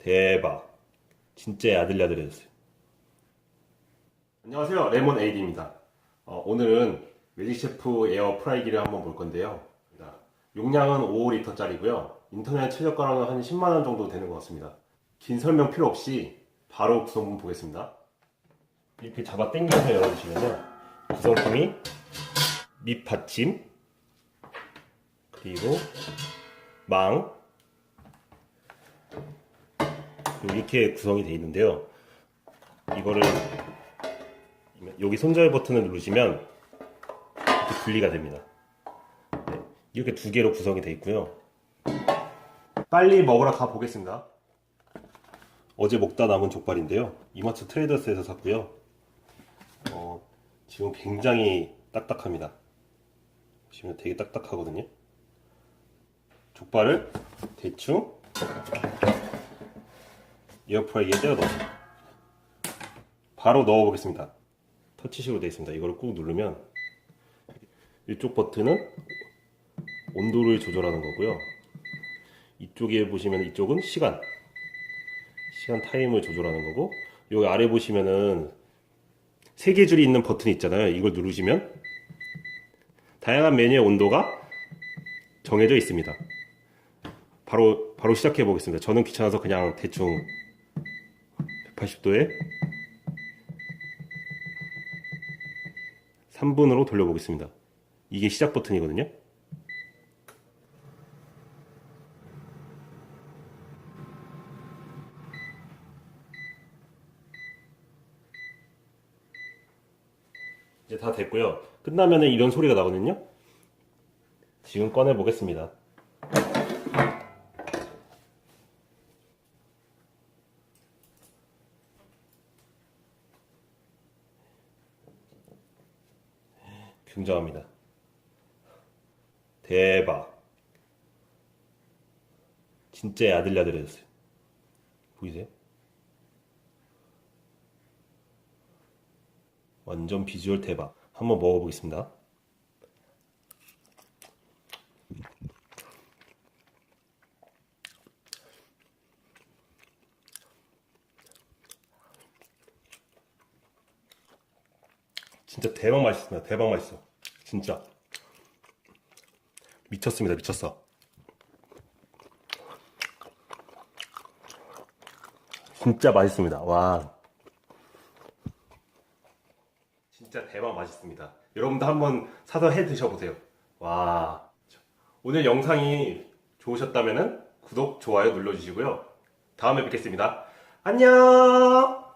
대박. 진짜 야들야들해졌어요. 안녕하세요. 레몬 에이디입니다. 어, 오늘은 매직셰프 에어 프라이기를 한번 볼 건데요. 용량은 5리터짜리고요. 인터넷 최저가로는 한 10만원 정도 되는 것 같습니다. 긴 설명 필요 없이 바로 구성품 보겠습니다. 이렇게 잡아 당겨서 열어주시면요. 구성품이 밑받침, 그리고 망, 이렇게 구성이 되어 있는데요. 이거를 여기 손절 버튼을 누르시면 이렇게 분리가 됩니다. 네, 이렇게 두 개로 구성이 되어 있고요. 빨리 먹으러 가 보겠습니다. 어제 먹다 남은 족발인데요. 이마트 트레이더스에서 샀고요. 어, 지금 굉장히 딱딱합니다. 보시면 되게 딱딱하거든요. 족발을 대충 에어프라이기에 때려 넣어요. 바로 넣어 보겠습니다. 터치식으로 되어 있습니다. 이걸 꾹 누르면 이쪽 버튼은 온도를 조절하는 거고요. 이쪽에 보시면 이쪽은 시간, 시간 타임을 조절하는 거고 여기 아래 보시면은 세 개 줄이 있는 버튼이 있잖아요. 이걸 누르시면 다양한 메뉴의 온도가 정해져 있습니다. 바로 바로 시작해 보겠습니다. 저는 귀찮아서 그냥 대충 180도에 3분으로 돌려보겠습니다. 이게 시작 버튼이거든요. 이제 다 됐고요. 끝나면은 이런 소리가 나거든요. 지금 꺼내 보겠습니다. 굉장합니다. 대박. 진짜 야들야들해졌어요. 보이세요? 완전 비주얼 대박. 한번 먹어보겠습니다. 진짜 대박 맛있습니다. 대박 맛있어. 진짜. 미쳤습니다. 미쳤어. 진짜 맛있습니다. 와. 진짜 대박 맛있습니다. 여러분도 한번 사서 해 드셔보세요. 와. 오늘 영상이 좋으셨다면 구독, 좋아요 눌러주시고요. 다음에 뵙겠습니다. 안녕!